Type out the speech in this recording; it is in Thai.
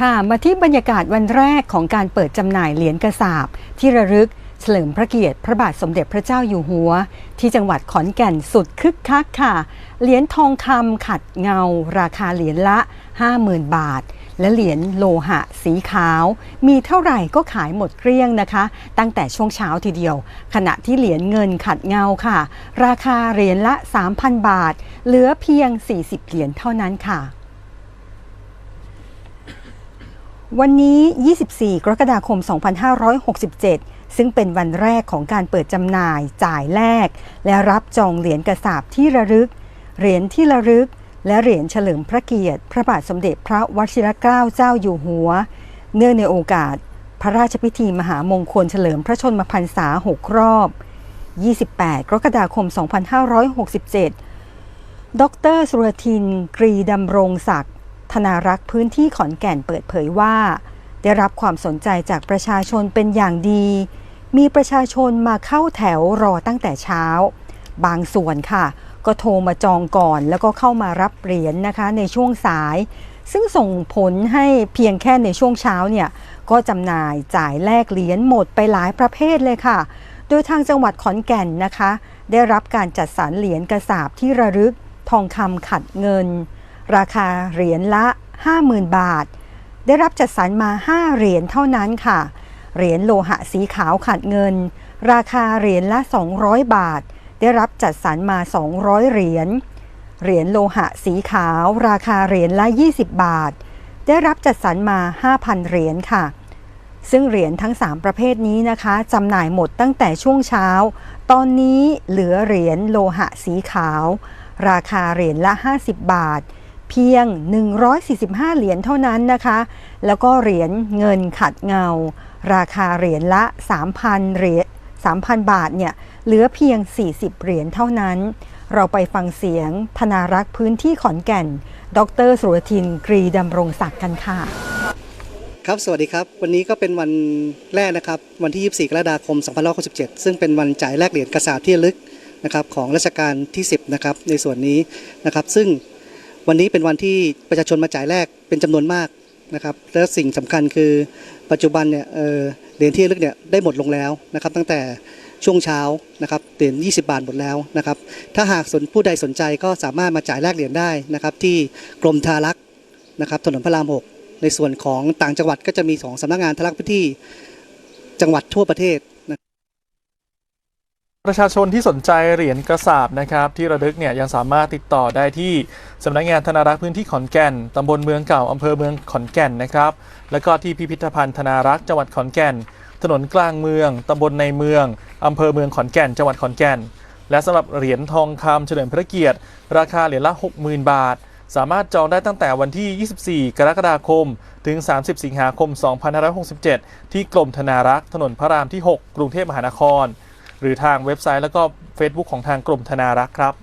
ค่ะมาที่บรรยากาศวันแรกของการเปิดจำหน่ายเหรียญกระสาบ ที่ระลึกเฉลิมพระเกียรติพระบาทสมเด็จพระเจ้าอยู่หัว ที่จังหวัดขอนแก่นสุดคึกคักค่ะ เหรียญทองคำขัดเงา ราคาเหรียญละ 50,000 บาท และเหรียญโลหะสีขาว มีเท่าไหร่ก็ขายหมดเกลี้ยงนะคะ ตั้งแต่ช่วงเช้าทีเดียว ขณะที่เหรียญเงินขัดเงาค่ะ ราคาเหรียญละ 3,000 บาท เหลือเพียง 40 เหรียญเท่านั้นค่ะ วันนี้ 24 กรกฎาคม 2567 ซึ่งเป็นวันแรกของการเปิดจำหน่ายจ่ายแลกและรับจองเหรียญกระสาบที่ระลึก เหรียญที่ระลึก และเหรียญเฉลิมพระเกียรติ พระบาทสมเด็จพระวชิรเกล้าเจ้าอยู่หัว เนื่องในโอกาส พระราชพิธีมหามงคลเฉลิมพระชนมพรรษา 6 รอบ 28 กรกฎาคม 2567 ดรสุรทิน กรีดำรงศักดิ์ ธนารักษ์พื้นที่ขอนแก่นเปิดเผยว่า ได้รับความสนใจจากประชาชนเป็นอย่างดี มีประชาชนมาเข้าแถวรอตั้งแต่เช้า บางส่วนค่ะ ก็โทรมาจองก่อนแล้วก็เข้ามารับเหรียญนะคะในช่วงสาย ซึ่งส่งผลให้เพียงแค่ในช่วงเช้าเนี่ยก็จำหน่ายจ่ายแลกเหรียญหมดไปหลายประเภทเลยค่ะ โดยทางจังหวัดขอนแก่นนะคะ ได้รับการจัดสรรเหรียญกระสาบที่ระลึกทองคำขัดเงิน ราคาเหรียญละ 50,000 บาท ได้รับจัดสรรมา 5 เหรียญเท่านั้นค่ะ เหรียญโลหะสีขาวขัดเงิน ราคาเหรียญละ 200 บาท ได้รับจัดสรรมา 200 เหรียญ เหรียญโลหะสีขาว ราคาเหรียญละ 20 บาท ได้รับจัดสรรมา 5,000 เหรียญค่ะซึ่งเหรียญทั้ง 3 ประเภทนี้นะคะจำหน่ายหมดตั้งแต่ช่วงเช้า ตอนนี้เหลือเหรียญโลหะสีขาว ราคาเหรียญละ 50 บาท เพียง 145 เหรียญเท่านั้นนะคะ แล้วก็เหรียญเงินขัดเงา ราคาเหรียญละ 3,000เหรียญ3,000 บาทเนี่ยเหลือเพียง 40 เหรียญเท่านั้น เราไปฟังเสียงธนารักษ์พื้นที่ขอนแก่น ดรสุรทินกรีดำรงศักดิ์กันค่ะ ครับสวัสดีครับ วันนี้ก็เป็นวันแรกนะครับ วันที่ 24 กรกฎาคม 2567 ซึ่งเป็นวันจ่ายแลกเหรียญกระสาบที่ลึกนะครับของรัชกาลที่ 10 นะครับในส่วนนี้นะครับ ซึ่ง วันนี้เป็นวันที่ประชาชนมาจ่ายแลกเป็นจำนวนมากนะครับและสิ่งสำคัญคือปัจจุบันเนี่ยเหรียญที่ระลึกเนี่ยได้หมดลงแล้วนะครับตั้งแต่ช่วงเช้านะครับเหรียญ20 บาทหมดแล้วนะครับถ้าหากสนผู้ใดสนใจก็สามารถมาจ่ายแลกเหรียญได้นะครับที่กรมธารักษ์นะครับถนนพระราม 6 ในส่วนของต่างจังหวัดก็จะมี2สำนักงานทารักษ์พื้นที่จังหวัดทั่วประเทศ ประชาชนที่สนใจเหรียญกระสาบนะครับที่ระลึกเนี่ยยังสามารถติดต่อได้ที่สำนักงานธนารักษ์พื้นที่ขอนแก่นตำบลเมืองเก่าอำเภอเมืองขอนแก่นนะครับแล้วก็ที่พิพิธภัณฑ์ธนารักษ์จังหวัดขอนแก่น ถนนกลางเมืองตำบลในเมืองอำเภอเมืองขอนแก่น จังหวัดขอนแก่น และสำหรับเหรียญทองคำเฉลิมพระเกียรติ ราคาเหรียญละ 60,000 บาท สามารถจองได้ตั้งแต่วันที่ 24 กรกฎาคม ถึง 30 สิงหาคม 2567 ที่กรมธนารักษ์ถนนพระรามที่ 6 กรุงเทพมหานคร หรือทางเว็บไซต์แล้วก็ Facebook ของทางกลุ่มธนารักษ์ครับ